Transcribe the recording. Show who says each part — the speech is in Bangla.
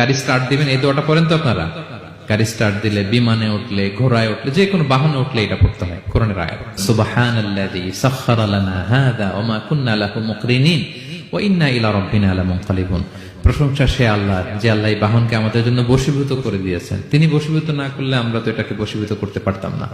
Speaker 1: গাড়ি স্টার্ট দিবেন, এই দোয়াটা পড়েন তো আপনারা। গাড়ি স্টার্ট দিলে বিমানে উঠলে, ঘোড়ায় উঠলে, যে কোনো বাহনে উঠলে এটা পড়তে হয়, কোরআনের আয়াত। সুবহানাল্লাযী সাখখারা লানা হাযা ওয়া মা কুন্না লাহু মুকরিনিন ওয়া ইন্না ইলা রাব্বিনা লামুনকালিবুন। প্রশংসা সে আল্লাহ, যে আল্লাহ এই বাহনকে আমাদের জন্য বশীভূত করে দিয়েছেন। তিনি বশীভূত না করলে আমরা তো এটাকে বশীভূত করতে পারতাম না।